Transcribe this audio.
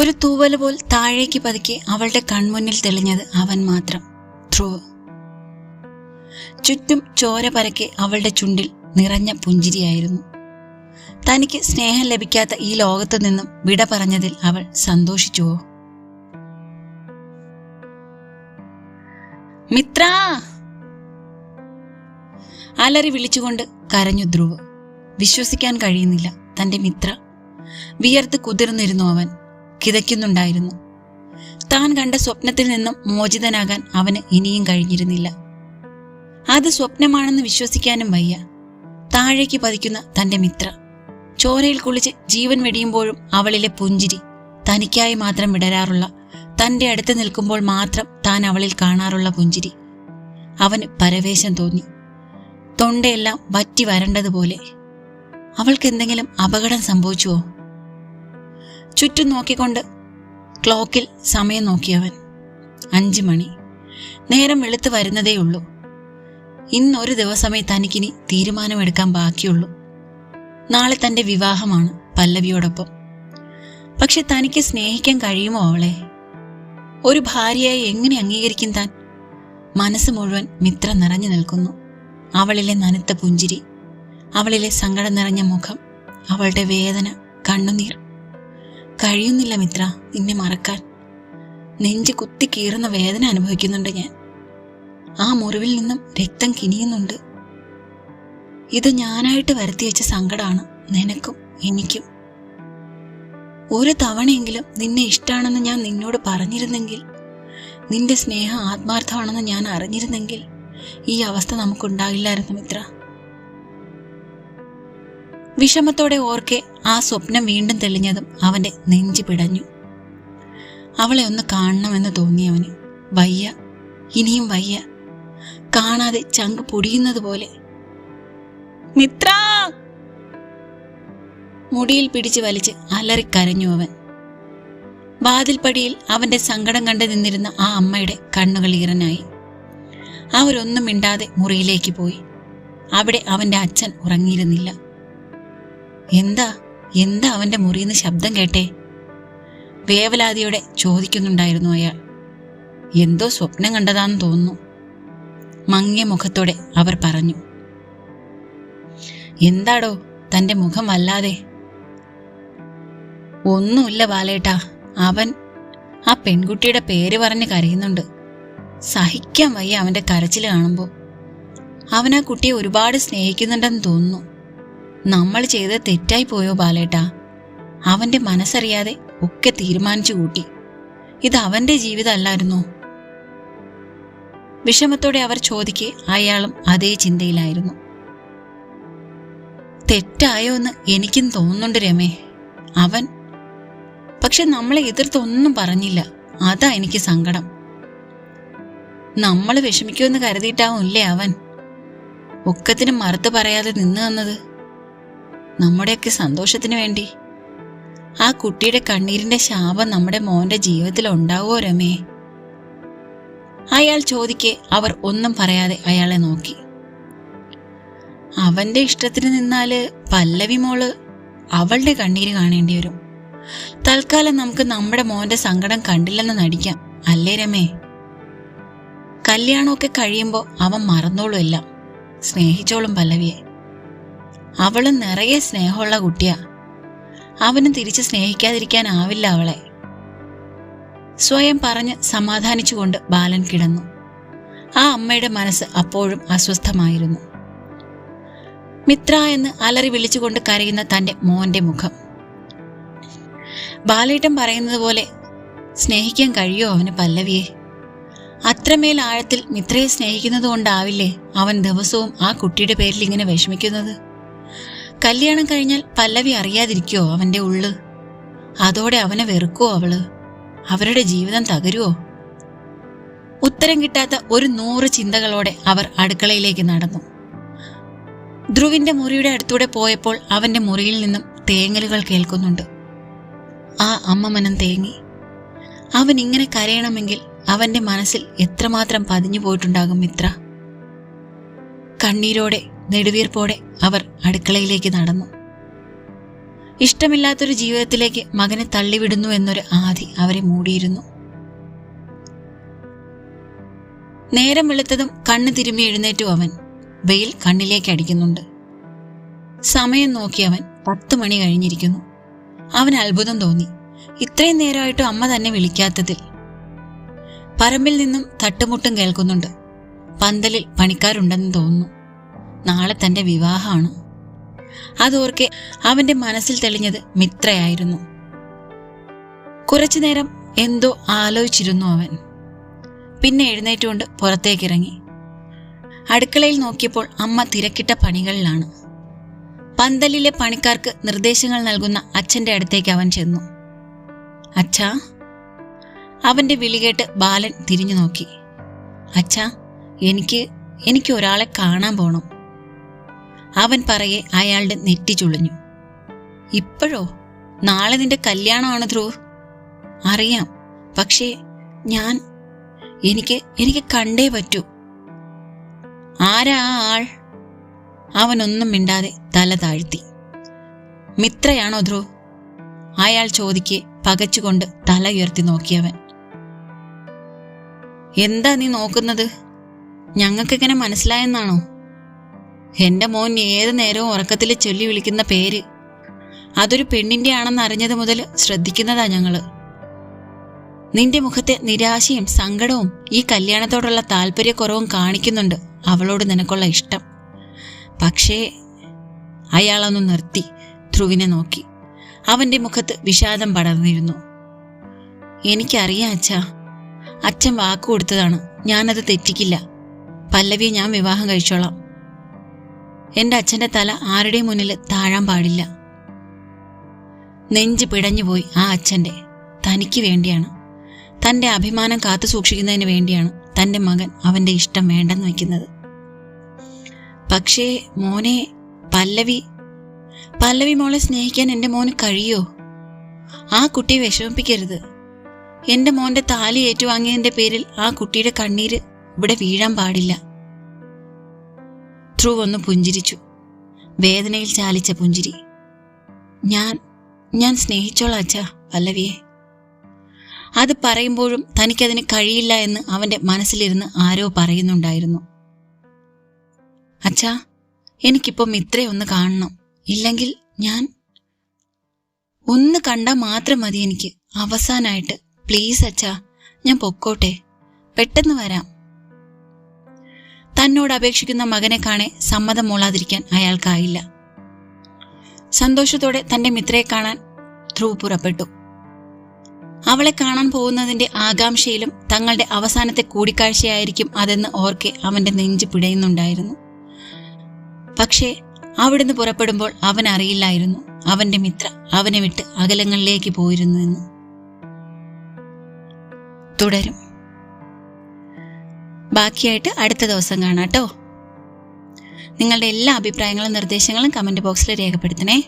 ഒരു തൂവൽ പോൽ താഴേക്ക് പതുക്കെ അവളുടെ കൺമുന്നിൽ തെളിഞ്ഞത് അവൻ മാത്രം ധ്രുവ്. ചുറ്റും ചോര പരക്കെ അവളുടെ ചുണ്ടിൽ നിറഞ്ഞ പുഞ്ചിരിയായിരുന്നു. തനിക്ക് സ്നേഹം ലഭിക്കാത്ത ഈ ലോകത്തു നിന്നും വിട പറഞ്ഞതിൽ അവൾ സന്തോഷിച്ചുവോ? മിത്ര! അലറി വിളിച്ചുകൊണ്ട് കരഞ്ഞു ധ്രുവ്. വിശ്വസിക്കാൻ കഴിയുന്നില്ല തന്റെ മിത്ര. വിയർത്ത് കുതിർന്നിരുന്നു അവൻ. കിതയ്ക്കുന്നുണ്ടായിരുന്നു. താൻ കണ്ട സ്വപ്നത്തിൽ നിന്നും മോചിതനാകാൻ അവന് ഇനിയും കഴിഞ്ഞിരുന്നില്ല. അത് സ്വപ്നമാണെന്ന് വിശ്വസിക്കാനും വയ്യ. താഴേക്ക് പതിക്കുന്ന തന്റെ മിത്ര. ചോരയിൽ കുളിച്ച് ജീവൻ വെടിയുമ്പോഴും അവളിലെ പുഞ്ചിരി തനിക്കായി മാത്രം വിടരാറുള്ള തന്റെ അടുത്ത് നിൽക്കുമ്പോൾ മാത്രം താൻ അവളിൽ കാണാറുള്ള പുഞ്ചിരി. അവന് പരവേശം തോന്നി. തൊണ്ടയെല്ലാം വറ്റി വരണ്ടതുപോലെ. അവൾക്ക് എന്തെങ്കിലും അപകടം സംഭവിച്ചുവോ? ചുറ്റും നോക്കിക്കൊണ്ട് ക്ലോക്കിൽ സമയം നോക്കിയവൻ. അഞ്ചു മണി. നേരം വെളുത്ത് വരുന്നതേയുള്ളൂ ഇന്നൊരു ദിവസമേ തനിക്കിനി തീരുമാനമെടുക്കാൻ ബാക്കിയുള്ളൂ. നാളെ തന്റെ വിവാഹമാണ് പല്ലവിയോടൊപ്പം. പക്ഷെ തനിക്ക് സ്നേഹിക്കാൻ കഴിയുമോ അവളെ? ഒരു ഭാര്യയായി എങ്ങനെ അംഗീകരിക്കും താൻ? മനസ്സ് മുഴുവൻ മിത്രം നിറഞ്ഞു നിൽക്കുന്നു. അവളിലെ നനുത്ത പുഞ്ചിരി അവളിലെ സങ്കടം നിറഞ്ഞ മുഖം അവളുടെ വേദന കണ്ണുനീർ. കഴിയുന്നില്ല മിത്ര നിന്നെ മറക്കാൻ. നെഞ്ച് കുത്തി കീറുന്ന വേദന അനുഭവിക്കുന്നുണ്ട് ഞാൻ. ആ മുറിവിൽ നിന്നും രക്തം കിനിയുന്നുണ്ട്. ഇത് ഞാനായിട്ട് വരുത്തി വെച്ച സങ്കടമാണ് നിനക്കും എനിക്കും. ഒരു തവണയെങ്കിലും നിന്നെ ഇഷ്ടമാണെന്ന് ഞാൻ നിന്നോട് പറഞ്ഞിരുന്നെങ്കിൽ നിന്റെ സ്നേഹം ആത്മാർത്ഥമാണെന്ന് ഞാൻ അറിഞ്ഞിരുന്നെങ്കിൽ ഈ അവസ്ഥ നമുക്കുണ്ടാകില്ലായിരുന്നു മിത്ര. വിഷമത്തോടെ ഓർക്കെ ആ സ്വപ്നം വീണ്ടും തെളിഞ്ഞതും അവന്റെ നെഞ്ചു പിടഞ്ഞു. അവളെ ഒന്ന് കാണണമെന്ന് തോന്നിയവന് വയ്യ ഇനിയും വയ്യ. കാണാതെ ചങ്ക് പൊടിയുന്നത് പോലെ. മിത്ര! മുടിയിൽ പിടിച്ചു വലിച്ച് അലറിക്കരഞ്ഞു അവൻ. വാതിൽപ്പടിയിൽ അവന്റെ സങ്കടം കണ്ടു നിന്നിരുന്ന ആ അമ്മയുടെ കണ്ണുകൾ ഈറനായി. അവരൊന്നും മിണ്ടാതെ മുറിയിലേക്ക് പോയി. അവിടെ അവന്റെ അച്ഛൻ ഉറങ്ങിയിരുന്നില്ല. എന്താ? എന്താ അവന്റെ മുറിയിന്ന് ശബ്ദം കേട്ടേ? വേവലാതിയോടെ ചോദിക്കുന്നുണ്ടായിരുന്നു അയാൾ. എന്തോ സ്വപ്നം കണ്ടതാന്ന് തോന്നുന്നു. മങ്ങിയ മുഖത്തോടെ അവർ പറഞ്ഞു. എന്താടോ തന്റെ മുഖം വല്ലാതെ? ഒന്നുമില്ല ബാലേട്ടാ. അവൻ ആ പെൺകുട്ടിയുടെ പേര് പറഞ്ഞ് കരയുന്നുണ്ട്. സഹിക്കാൻ വയ്യ അവന്റെ കരച്ചിൽ കാണുമ്പോൾ അവൻ ആ കുട്ടിയെ ഒരുപാട് സ്നേഹിക്കുന്നുണ്ടെന്ന് തോന്നുന്നു. നമ്മൾ ചെയ്ത് തെറ്റായി പോയോ ബാലേട്ടാ? അവന്റെ മനസ്സറിയാതെ ഒക്കെ തീരുമാനിച്ചു കൂട്ടി. ഇത് അവന്റെ ജീവിതമല്ലായിരുന്നോ? വിഷമത്തോടെ അവർ ചോദിക്കെ അയാളും അതേ ചിന്തയിലായിരുന്നു. തെറ്റായോ എന്ന് എനിക്കും തോന്നുന്നുണ്ട് രമേ. അവൻ പക്ഷെ നമ്മളെ എതിർത്തൊന്നും പറഞ്ഞില്ല. അതാ എനിക്ക് സങ്കടം. നമ്മൾ വിഷമിക്കുമെന്ന് കരുതിയിട്ടാവും ഇല്ലേ അവൻ? ഒക്കത്തിനും മറുത്ത് പറയാതെ നിന്ന് തന്നത്. നമ്മുടെയൊക്കെ സന്തോഷത്തിന് വേണ്ടി. ആ കുട്ടിയുടെ കണ്ണീരിന്റെ ശാപം നമ്മുടെ മോന്റെ ജീവിതത്തിൽ ഉണ്ടാവുമോ രമേ? അയാൾ ചോദിക്കെ അവർ ഒന്നും പറയാതെ അയാളെ നോക്കി. അവന്റെ ഇഷ്ടത്തിന് നിന്നാൽ പല്ലവി മോൾ അവളുടെ കണ്ണീര് കാണേണ്ടി വരും. തൽക്കാലം നമുക്ക് നമ്മുടെ മോന്റെ സങ്കടം കണ്ടില്ലെന്ന് നടിക്കാം അല്ലേ രമേ? കല്യാണമൊക്കെ കഴിയുമ്പോൾ അവൻ മറന്നോളും എല്ലാം. സ്നേഹിച്ചോളും പല്ലവിയെ. അവളും നിറയെ സ്നേഹമുള്ള കുട്ടിയാ. അവനും തിരിച്ച് സ്നേഹിക്കാതിരിക്കാനാവില്ല അവളെ. സ്വയം പറഞ്ഞ് സമാധാനിച്ചുകൊണ്ട് ബാലൻ കിടന്നു. ആ അമ്മയുടെ മനസ്സ് അപ്പോഴും അസ്വസ്ഥമായിരുന്നു. മിത്ര എന്ന് അലറി വിളിച്ചുകൊണ്ട് കരയുന്ന തന്റെ മോന്റെ മുഖം. ബാലേട്ടൻ പറയുന്നത് പോലെ സ്നേഹിക്കാൻ കഴിയോ അവന് പല്ലവിയെ? അത്രമേൽ ആഴത്തിൽ മിത്രയെ സ്നേഹിക്കുന്നത് കൊണ്ടാവില്ലേ അവൻ ദിവസവും ആ കുട്ടിയുടെ പേരിൽ ഇങ്ങനെ വിഷമിക്കുന്നത്? കല്യാണം കഴിഞ്ഞാൽ പല്ലവി അറിയാതിരിക്കോ അവന്റെ ഉള്ള്? അതോടെ അവനെ വെറുക്കോ അവൾ? അവരുടെ ജീവിതം തകരുവോ? ഉത്തരം കിട്ടാത്ത ഒരു നൂറ് ചിന്തകളോടെ അവർ അടുക്കളയിലേക്ക് നടന്നു. ധ്രുവിന്റെ മുറിയുടെ അടുത്തൂടെ പോയപ്പോൾ അവന്റെ മുറിയിൽ നിന്നും തേങ്ങലുകൾ കേൾക്കുന്നുണ്ട്. ആ അമ്മ മനം തേങ്ങി. അവൻ ഇങ്ങനെ കരയണമെങ്കിൽ അവന്റെ മനസ്സിൽ എത്രമാത്രം പതിഞ്ഞു പോയിട്ടുണ്ടാകും മിത്ര? കണ്ണീരോടെ നെടുവീർപ്പോടെ അവർ അടുക്കളയിലേക്ക് നടന്നു. ഇഷ്ടമില്ലാത്തൊരു ജീവിതത്തിലേക്ക് മകനെ തള്ളിവിടുന്നു എന്നൊരു ആധി അവരെ മൂടിയിരുന്നു. നേരം വെളുത്തതും കണ്ണ് തിരുമ്മി എഴുന്നേറ്റു അവൻ. വെയിൽ കണ്ണിലേക്ക് അടിക്കുന്നുണ്ട്. സമയം നോക്കി അവൻ പത്ത് മണി കഴിഞ്ഞിരിക്കുന്നു. അവൻ അത്ഭുതം തോന്നി. ഇത്രയും നേരമായിട്ടും അമ്മ തന്നെ വിളിക്കാത്തതിൽ. പറമ്പിൽ നിന്നും തട്ടുമുട്ടും കേൾക്കുന്നുണ്ട്. പന്തലിൽ പണിക്കാരുണ്ടെന്ന് തോന്നുന്നു. നാളെ തന്റെ വിവാഹമാണ്. അതോർക്കെ അവന്റെ മനസ്സിൽ തെളിഞ്ഞത് മിത്രയായിരുന്നു. കുറച്ചുനേരം എന്തോ ആലോചിച്ചിരുന്നു അവൻ. പിന്നെ എഴുന്നേറ്റുകൊണ്ട് പുറത്തേക്കിറങ്ങി. അടുക്കളയിൽ നോക്കിയപ്പോൾ അമ്മ തിരക്കിട്ട പണികളിലാണ്. പന്തലിലെ പണിക്കാർക്ക് നിർദ്ദേശങ്ങൾ നൽകുന്ന അച്ഛന്റെ അടുത്തേക്ക് അവൻ ചെന്നു. അച്ഛാ അവന്റെ വിളികേട്ട് ബാലൻ തിരിഞ്ഞു നോക്കി അച്ഛാ എനിക്ക് എനിക്ക് ഒരാളെ കാണാൻ പോണം. അവൻ പറയെ അയാളുടെ നെറ്റി ചുളിഞ്ഞു. ഇപ്പോഴോ? നാളെ നിന്റെ കല്യാണമാണ് ധ്രുവ്. അറിയാം. പക്ഷേ ഞാൻ എനിക്ക് എനിക്ക് കണ്ടേ പറ്റൂ. ആരാ ആൾ? അവനൊന്നും മിണ്ടാതെ തല താഴ്ത്തി. മിത്രയാണോ ധ്രുവ്? അയാൾ ചോദിക്കെ പകച്ചുകൊണ്ട് തല ഉയർത്തി നോക്കിയവൻ. എന്താ നീ നോക്കുന്നത്? ഞങ്ങൾക്കിങ്ങനെ മനസ്സിലായെന്നാണോ? എന്റെ മോൻ ഏത് നേരവും ഉറക്കത്തിൽ ചൊല്ലി വിളിക്കുന്ന പേര്. അതൊരു പെണ്ണിന്റെ ആണെന്ന് അറിഞ്ഞത് മുതൽ ശ്രദ്ധിക്കുന്നതാ ഞങ്ങൾ. നിന്റെ മുഖത്തെ നിരാശയും സങ്കടവും ഈ കല്യാണത്തോടുള്ള താല്പര്യക്കുറവും കാണിക്കുന്നുണ്ട് അവളോട് നിനക്കുള്ള ഇഷ്ടം. പക്ഷേ അയാളൊന്ന് നിർത്തി ധ്രുവിനെ നോക്കി. അവന്റെ മുഖത്ത് വിഷാദം പടർന്നിരുന്നു. എനിക്കറിയാം അച്ഛ അച്ഛൻ വാക്കു കൊടുത്തതാണ്. ഞാനത് തെറ്റിക്കില്ല. പല്ലവിയെ ഞാൻ വിവാഹം കഴിച്ചോളാം. എന്റെ അച്ഛന്റെ തല ആരുടെയും മുന്നിൽ താഴാൻ പാടില്ല. നെഞ്ച് പിടഞ്ഞുപോയി ആ അച്ഛന്റെ. തനിക്ക് വേണ്ടിയാണ്. തന്റെ അഭിമാനം കാത്തു സൂക്ഷിക്കുന്നതിന് വേണ്ടിയാണ് തന്റെ മകൻ അവന്റെ ഇഷ്ടം വേണ്ടെന്ന് വയ്ക്കുന്നത്. പക്ഷേ മോനെ പല്ലവി പല്ലവി മോളെ സ്നേഹിക്കാൻ എന്റെ മോന് കഴിയോ? ആ കുട്ടിയെ വിഷമിപ്പിക്കരുത്. എന്റെ മോന്റെ താലി ഏറ്റുവാങ്ങിയതിന്റെ പേരിൽ ആ കുട്ടിയുടെ കണ്ണീര് ഇവിടെ വീഴാൻ പാടില്ല. ധ്രുവ് ഒന്ന് പുഞ്ചിരിച്ചു. വേദനയിൽ ചാലിച്ച പുഞ്ചിരി. ഞാൻ ഞാൻ സ്നേഹിച്ചോളാം അച്ഛാ പല്ലവിയെ. അത് പറയുമ്പോഴും തനിക്കതിന് കഴിയില്ല എന്ന് അവന്റെ മനസ്സിലിരുന്ന് ആരോ പറയുന്നുണ്ടായിരുന്നു. അച്ഛാ എനിക്കിപ്പം മിത്രയെ ഒന്ന് കാണണം. ഇല്ലെങ്കിൽ ഞാൻ ഒന്ന് കണ്ടാൽ മാത്രം മതി എനിക്ക്. അവസാനായിട്ട് പ്ലീസ് അച്ഛാ ഞാൻ പൊക്കോട്ടെ. പെട്ടെന്ന് വരാം. തന്നോട് അപേക്ഷിക്കുന്ന മകനെ കാണെ സമ്മതം മൂളാതിരിക്കാൻ അയാൾക്കായില്ല. സന്തോഷത്തോടെ തന്റെ മിത്രയെ കാണാൻ ധ്രുവ് പുറപ്പെട്ടു. അവളെ കാണാൻ പോകുന്നതിന്റെ ആകാംക്ഷയിലും തങ്ങളുടെ അവസാനത്തെ കൂടിക്കാഴ്ചയായിരിക്കും അതെന്ന് ഓർക്കെ അവന്റെ നെഞ്ച് പിടയുന്നുണ്ടായിരുന്നു. പക്ഷേ അവിടുന്ന് പുറപ്പെടുമ്പോൾ അവൻ അറിയില്ലായിരുന്നു. അവന്റെ മിത്ര അവനെ വിട്ട് അകലങ്ങളിലേക്ക് പോയിരുന്നു എന്ന്. തുടരും. ബാക്കിയായിട്ട് അടുത്ത ദിവസം കാണാം കേട്ടോ. നിങ്ങളുടെ എല്ലാ അഭിപ്രായങ്ങളും നിർദ്ദേശങ്ങളും കമന്റ് ബോക്സിൽ രേഖപ്പെടുത്തണേ.